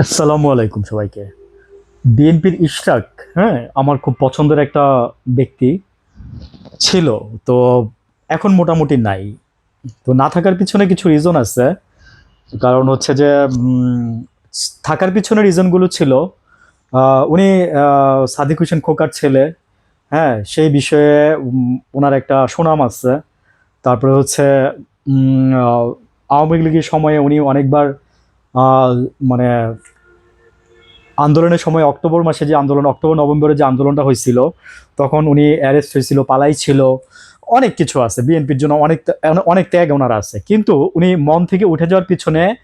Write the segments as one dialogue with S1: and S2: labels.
S1: আসসালামু আলাইকুম সবাইকে। বিএনপির ইশরাক হ্যাঁ আমার খুব পছন্দের একটা ব্যক্তি ছিল, তো এখন মোটামুটি নাই। তো না থাকার পিছনে কিছু রিজন আছে। কারণ হচ্ছে যে থাকার পিছনে রিজনগুলো ছিল। উনি সাদিক হোসেন খোকার ছেলে হ্যাঁ সেই বিষয়ে ওনার একটা সুনাম আছে। তারপরে হচ্ছে আওয়ামী লীগের সময়ে উনি অনেকবার মানে আন্দোলনের সময় অক্টোবর মাসে যে আন্দোলন, অক্টোবর, নভেম্বরে যে আন্দোলনটা হয়েছিল, তখন উনি অ্যারেস্ট হয়েছিল, পালাই ছিল, অনেক কিছু আছে, বিএনপির জন্য অনেক অনেক ত্যাগ ওনার আছে। কিন্তু উনি মন থেকে উঠে যাওয়ার পিছনে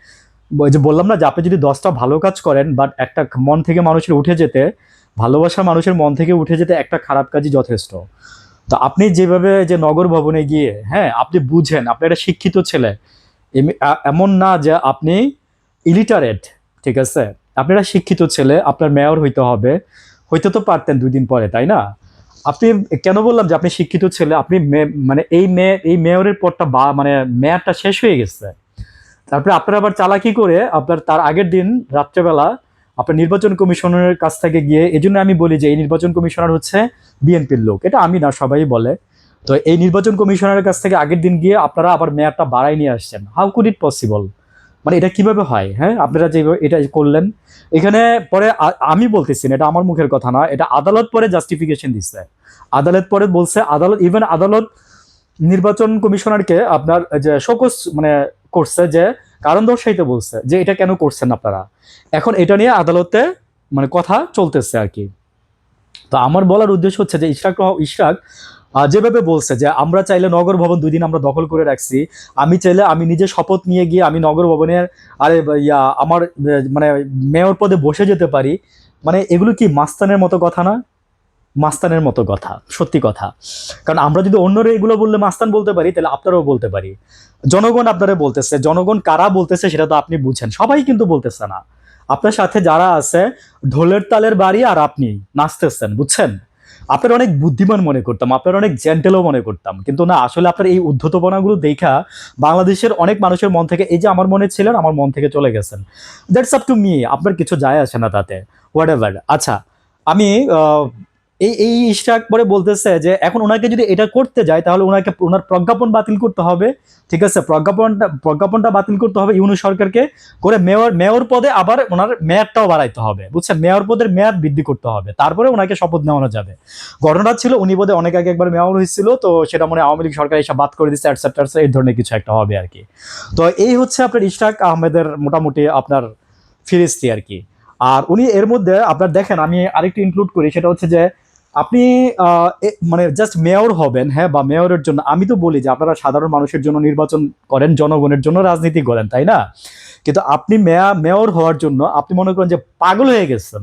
S1: যে বললাম না যে আপনি যদি দশটা ভালো কাজ করেন বাট একটা মন থেকে মানুষের উঠে যেতে ভালোবাসা মানুষের মন থেকে উঠে যেতে একটা খারাপ কাজই যথেষ্ট। তো আপনি যেভাবে যে নগর ভবনে গিয়ে হ্যাঁ আপনি বুঝেন, আপনি একটা শিক্ষিত ছেলে, এম- এমন না যে আপনি ইলিটারেট ঠিক আছে? আপনারা শিক্ষিত ছেলে, আপনার মেয়র হইতে হবে। হইতে তো পারতেন দুই দিন পরে, তাই না? আপনি কেন বললাম যে আপনি শিক্ষিত ছেলে, আপনি মানে এই মে এই মেয়রের পরটা বা মানে মেয়ারটা শেষ হয়ে গেছে। তারপরে আপনার আবার চালাকি করে আপনার তার আগের দিন রাত্রেবেলা আপনার নির্বাচন কমিশনের কাছ থেকে গিয়ে এই জন্য আমি বলি যে এই নির্বাচন কমিশনার হচ্ছে বিএনপির লোক। এটা আমি না, সবাই বলে। তো এই নির্বাচন কমিশনারের কাছ থেকে আগের দিন গিয়ে আপনারা আবার মেয়ারটা বাড়াই নিয়ে আসছেন। হাউ কুড ইট পসিবল মানে এটা কীভাবে হয়? হ্যাঁ আপনারা যে এটা করলেন। এখানে পরে আমি বলতেছি না, এটা আমার মুখের কথা না, এটা আদালত পরে জাস্টিফিকেশন দিচ্ছে আদালত পরে বলছে, আদালত ইভেন আদালত নির্বাচন কমিশনারকে আপনার যে শোকস মানে করছে যে, কারণ দর্শাইতে বলছে, যে এটা কেন করছেন আপনারা? এখন এটা নিয়ে আদালতে মানে কথা চলতেছে আর কি। তো আমার বলার উদ্দেশ্য হচ্ছে যে ইশরাক ইশরাক যেভাবে বলছে যে আমরা চাইলে নগর ভবন দুই দিন আমরা দখল করে রাখছি, আমি চাইলে আমি নিজে শপথ নিয়ে গিয়ে আমি নগর ভবনের, আরে, ইয়া, আমার মানে মেয়র পদে বসে যেতে পারি। মানে এগুলো কি মাস্তানের মতো কথা না? মাস্তানের মতো কথা, সত্যি কথা। কারণ আমরা যদি অন্যরা এগুলো বললে মাস্তান বলতে পারি, তাহলে আপনারাও বলতে পারি। জনগণ আপনারা বলতেছে, জনগণ কারা বলতেছে সেটা তো আপনি বুঝছেন সবাই কিন্তু বলতেছে না। আপনার সাথে যারা আছে, ঢোলের তালের বাড়ি আর আপনি, নাচতেছেন, বুঝছেন? আপনার অনেক বুদ্ধিমান মনে করতাম, আপনার অনেক জেন্টেলও মনে করতাম। কিন্তু না, আসলে আপনার এই উদ্ধতপনাগুলো দেখা বাংলাদেশের অনেক মানুষের মন থেকে, এই যে আমার মনে ছিলেন, আমার মন থেকে চলে গেছেন। দ্যাটস আপ টু মি আপনার কিছু যায় আসে না তাতে হোয়াট এভার আচ্ছা আমি এই এই ইশরাক পরে বলতেছে যে, এখন ওনাকে যদি এটা করতে যায়, তাহলে ওনাকে, ওনার প্রজ্ঞাপন বাতিল করতে হবে। ঠিক আছে? প্রজ্ঞাপনটা প্রজ্ঞাপনটা বাতিল করতে হবে ইউনু সরকারকে করে মেয়র মেয়র পদে আবার ওনার মেয়াদটাও বাড়াইতে হবে। বুঝছে মেয়র পদের মেয়াদ বৃদ্ধি করতে হবে। তারপরে ওনাকে শপথ নেওয়ানো যাবে। ঘটনা ছিল, উনি বোধহয় অনেক আগে একবার মেয়র হয়েছিল, তো সেটা মনে আওয়ামী লীগ সরকার এসব বাদ করে দিচ্ছে অ্যাটসেপ্টার এই ধরনের কিছু একটা হবে আর কি তো এই হচ্ছে আপনার ইশরাক আহমেদের মোটামুটি আপনার ফিরিস্তি আর কি আর উনি এর মধ্যে, আপনার দেখেন, আমি আরেকটি ইনক্লুড করি, সেটা হচ্ছে যে আপনি মানে জাস্ট মেয়র হবেন হ্যাঁ বা মেয়রের জন্য, আমি তো বলি যে আপনারা সাধারণ মানুষের জন্য নির্বাচন করেন, জনগণের জন্য রাজনীতি করেন, তাই না? কিন্তু আপনি মেয়া মেয়র হওয়ার জন্য আপনি মনে করেন যে পাগল হয়ে গেছেন।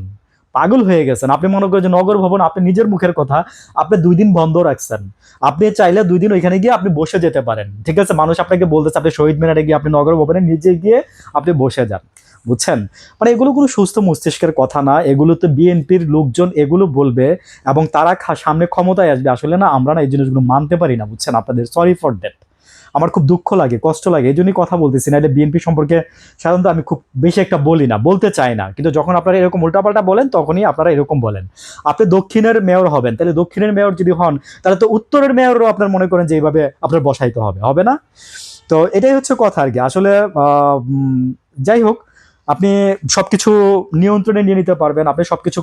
S1: পাগল হয়ে গেছেন। আপনি মনে করেন যে নগর ভবন আপনি নিজের মুখের কথা, আপনি দুই দিন বন্ধ রাখছেন। আপনি চাইলে দুই দিন ওইখানে গিয়ে আপনি বসে যেতে পারেন। ঠিক আছে? মানুষ আপনাকে বলতেছে, আপনি শহীদ মিনারে গিয়ে আপনি নগর ভবনে নিজে গিয়ে আপনি বসে যান। বুঝছেন? মানে এগুলো কোনো সুস্থ মস্তিষ্কের কথা না। এগুলো তো বিএনপির লোকজন এগুলো বলবে এবং তারা সামনে ক্ষমতায় আসবে। আসলে না, আমরা না এই জিনিসগুলো মানতে পারি না, বুঝছেন? আপনাদের সরি ফর দ্যাট আমার খুব দুঃখ লাগে, কষ্ট লাগে, এই জন্যই কথা বলতেছি। না এটা বিএনপি সম্পর্কে সাধারণত আমি খুব বেশি একটা বলি না, বলতে চাই না। কিন্তু যখন আপনারা এরকম উল্টাপাল্টা বলেন, তখনই আপনারা এরকম বলেন। আপনি দক্ষিণের মেয়র হবেন, তাহলে দক্ষিণের মেয়র যদি হন, তাহলে তো উত্তরের মেয়রও আপনার মনে করেন যে এইভাবে আপনার বসাইতে হবে হবে না? তো এটাই হচ্ছে কথা আর কি। আসলে যাই হোক আপনি সবকিছু নিয়ন্ত্রণে নিয়ে নিতে পারবেন, আপনি সবকিছু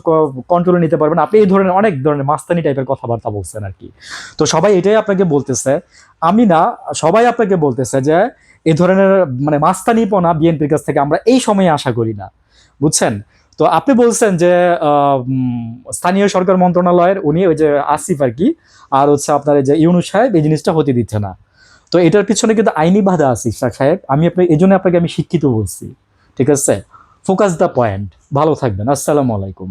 S1: কন্ট্রোলে নিতে পারবেন। আপনি এই ধরনের অনেক ধরনের মাস্তানি টাইপের কথাবার্তা বলছেন আর কি। তো সবাই এটাই আপনাকে বলতেছে। আমি না, সবাই আপনাকে বলতেছে যে, এই ধরনের মানে মাস্তানিপনা বিএনপির কাছ থেকে আমরা এই সময়ে আশা করি না। বুঝছেন? তো আপনি বলছেন যে স্থানীয় সরকার মন্ত্রণালয়ের, উনি ওই যে আসিফ আর কি, আর হচ্ছে আপনার যে ইউনুস সাহেব, এই জিনিসটা হতে দিচ্ছে না। তো এটার পিছনে কিন্তু আইনি বাধা ইশরাক সাহেব। আমি আপনাকে এই জন্য আপনাকে আমি শিক্ষিত বলছি। ঠিক আছে? ফোকাস দ্য পয়েন্ট ভালো থাকবেন। আসসালামু আলাইকুম।